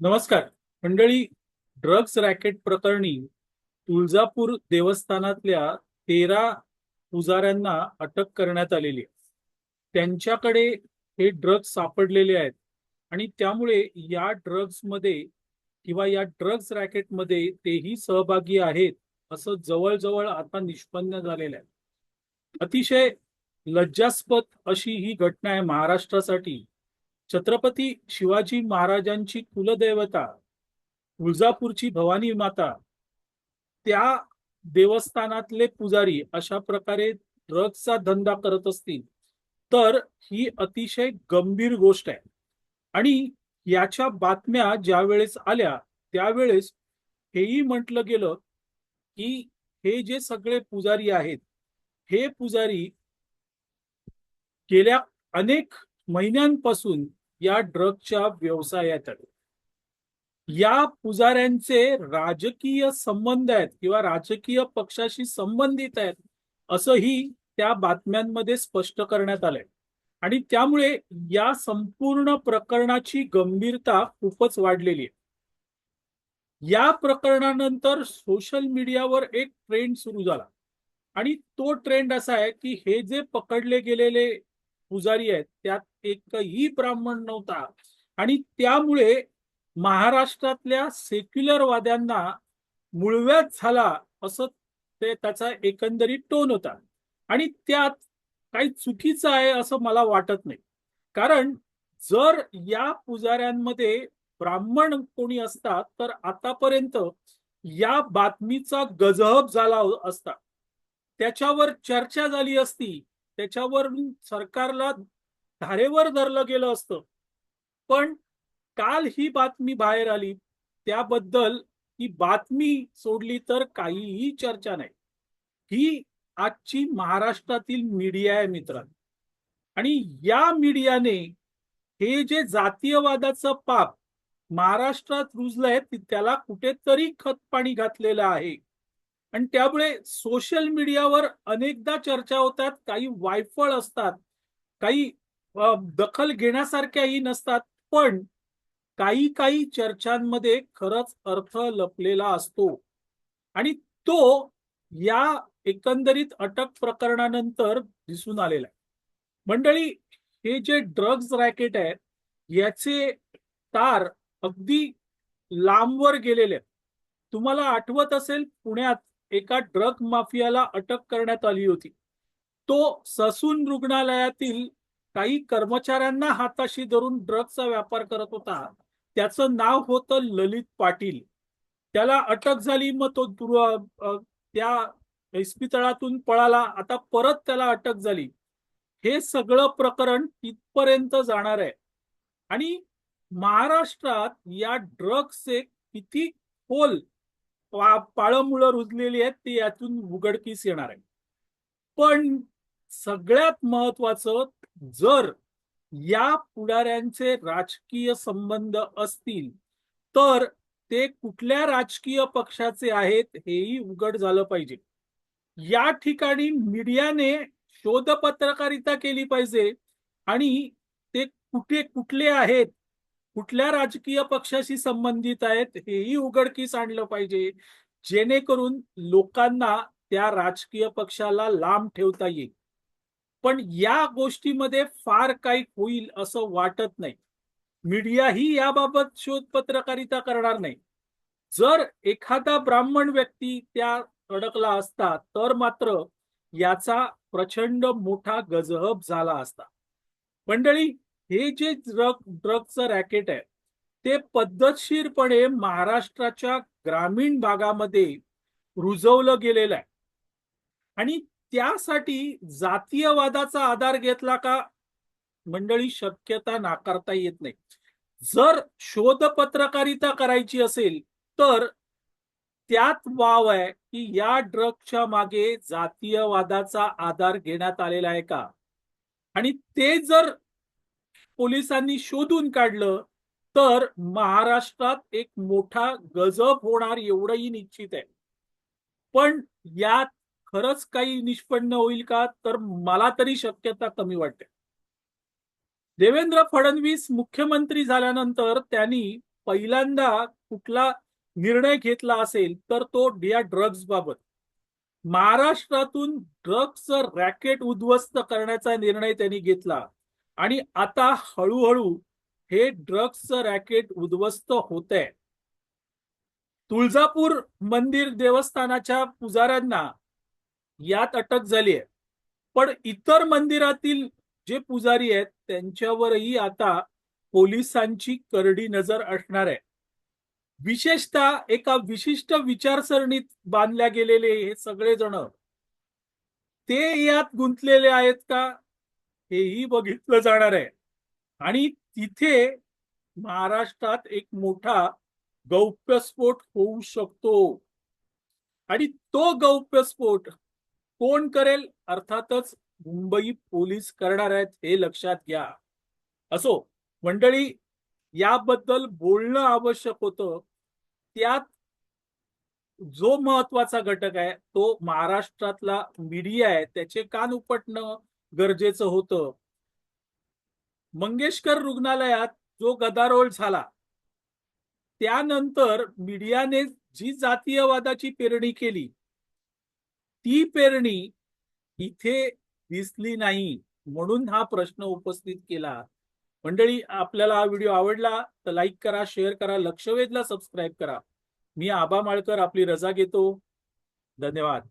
नमस्कार. मंडळी drugs racket प्रकरणी तुळजापूर देवस्थानातल्या तेरा पुजाऱ्यांना अटक करण्यात आलेली आहे. त्यांच्याकडे हे ड्रग्ज सापडलेले आहेत आणि त्यामुळे या ड्रग्जमध्ये किंवा या ड्रग्ज रॅकेटमध्ये तेही सहभागी आहेत असं जवळजवळ आता निष्पन्न झालेलं आहे. अतिशय लज्जास्पद अशी ही घटना आहे महाराष्ट्रासाठी. छत्रपती शिवाजी महाराजांची कुलदेवता तुळजापूरची भवानी माता त्या देवस्थानातले पुजारी अशा प्रकारे ड्रग्सचा धंदा करत असतील तर ही अतिशय गंभीर गोष्ट आहे. आणि याच्या बातम्या ज्या वेळेस आल्या त्यावेळेस हेही म्हटलं गेलं की हे जे सगळे पुजारी आहेत हे पुजारी गेल्या अनेक महिन्यांपासून या ड्रगच्या व्यवसायात या पुजाऱ्यांचे राजकीय संबंध आहेत किंवा राजकीय पक्षाशी संबंधित आहेत असंही त्या बातम्यांमध्ये स्पष्ट करण्यात आलंय. आणि त्यामुळे या संपूर्ण प्रकरणाची गंभीरता खूपच वाढलेली आहे. या प्रकरणानंतर सोशल मीडियावर एक ट्रेंड सुरू झाला. आणि तो ट्रेंड असा आहे की हे जे पकडले गेलेले पुजारी आहेत त्यात एकही ब्राह्मण नव्हता. आणि त्यामुळे महाराष्ट्रातल्या सेक्युलर वाद्यांना मुळव्यात झाला असं ते त्याचा एकंदरीत टोन होता. आणि त्यात काही चुकीचं आहे असं मला वाटत नाही. कारण जर या पुजाऱ्यांमध्ये ब्राह्मण कोणी असतात तर आतापर्यंत या बातमीचा गजहब झाला असता. त्याच्यावर चर्चा झाली असती. त्याच्यावर सरकारला धारेवर धरलं गेलं असतं. पण काल ही बातमी बाहेर आली त्याबद्दल ही बातमी सोडली तर काहीही चर्चा नाही. ही आजची महाराष्ट्रातील मीडिया आहे मित्रांनो. आणि या मीडियाने हे जे जातीयवादाचं पाप महाराष्ट्रात रुजलंय त्याला कुठेतरी खतपाणी घातलेलं आहे. आणि त्यामुळे सोशल मीडियावर अनेकदा चर्चा होतात काही वायफळ असतात काही दखल घेण्यासारख्याही नसतात पण काही काही चर्चांमध्ये खरंच अर्थ लपलेला असतो. आणि तो या एकंदरीत अटक प्रकरणानंतर दिसून आलेला आहे. मंडळी हे जे ड्रग्ज रॅकेट आहे याचे तार अगदी लांबवर गेलेले आहेत. तुम्हाला आठवत असेल पुण्यात एका ड्रग माफियाला अटक करण्यात आली होती. तो ससून रुग्णालयातील काही कर्मचाऱ्यांना हाताशी धरून ड्रग्जचा व्यापार करत होता. त्याचं नाव होतं ललित पाटील. त्याला अटक झाली मग तो त्या इस्पितळातून पळाला. आता परत त्याला अटक झाली. हे सगळं प्रकरण तिथपर्यंत जाणार आहे. आणि महाराष्ट्रात या ड्रग्सचे किती खोल पाळमुळं रुजलेली आहेत ते यातून उघडकीस येणार आहे. पण सगळ्यात महत्वाचं जर या पुढाऱ्यांचे राजकीय संबंध असतील तर ते कुठल्या राजकीय पक्षाचे आहेत हेही उघड झालं पाहिजे. या ठिकाणी मीडियाने शोध पत्रकारिता केली पाहिजे आणि ते कुठे कुठले आहेत कुठल्या राजकीय पक्षाशी संबंधित आहेत हेही उघडकीस आणलं पाहिजे जेणेकरून लोकांना त्या राजकीय पक्षाला लांब ठेवता येईल. पण या गोष्टीमध्ये फार काही होईल असं वाटत नाही. मीडिया ही याबाबत शोध पत्रकारिता करणार नाही. जर एखादा ब्राह्मण व्यक्ती त्या अडकला असता तर मात्र याचा प्रचंड मोठा गजहब झाला असता. मंडळी हे जे ड्रग ड्रगचं रॅकेट आहे ते पद्धतशीरपणे महाराष्ट्राच्या ग्रामीण भागामध्ये रुजवलं गेलेलं आहे. आणि त्यासाठी जातीयवादाचा आधार घेतला का? मंडळी शक्यता नाकारता येत नाही. जर शोध पत्रकारिता करायची असेल तर त्यात वाव आहे की या ड्रगच्या मागे जातीयवादाचा आधार घेण्यात आलेला आहे का? आणि ते जर पोलिसांनी शोधून काढलं तर महाराष्ट्रात एक मोठा गजब होणार एवढंही निश्चित आहे. पण यात खरंच काही निष्पन्न होईल का? तर मला तरी शक्यता कमी वाटते. देवेंद्र फडणवीस मुख्यमंत्री झाल्यानंतर त्यांनी पहिल्यांदा कुठला निर्णय घेतला असेल तर तो या ड्रग्ज बाबत. महाराष्ट्रातून ड्रग्जचं रॅकेट उद्ध्वस्त करण्याचा निर्णय त्यांनी घेतला. आणि आता हळूहळू हे ड्रग्जचं रॅकेट उद्ध्वस्त होत आहे तुळजापूर मंदिर देवस्थानाच्या पुजाऱ्यांना यात अटक झाली आहे. पण इतर मंदिरातील जे पुजारी आहेत त्यांच्यावरही आता पोलिसांची करडी नजर असणार आहे. विशेषतः एका विशिष्ट विचारसरणीत बांधल्या गेलेले हे सगळे जण ते यात गुंतलेले आहेत का? हेही बघितलं जाणार आहे. आणि तिथे महाराष्ट्रात एक मोठा गौप्यस्फोट होऊ शकतो. आणि तो गौप्यस्फोट कोण करेल? अर्थातच मुंबई पोलीस करणार आहेत हे लक्षात घ्या. असो मंडळी याबद्दल बोलणं आवश्यक होतं. त्यात जो महत्त्वाचा घटक आहे तो महाराष्ट्रातला मीडिया आहे त्याचे कान उपटणं गरजेचं होतं. मंगेशकर रुग्णालयात जो गदारोळ झाला त्यानंतर मीडियाने जी जातीयवादाची पेरणी केली ती पेरणी इथे दिसली नाही म्हणून हा प्रश्न उपस्थित केला. मंडळी आपल्याला हा व्हिडिओ आवडला तर लाईक करा शेअर करा लक्ष वेधला सबस्क्राईब करा. मी आबा माळकर आपली रजा घेतो. धन्यवाद.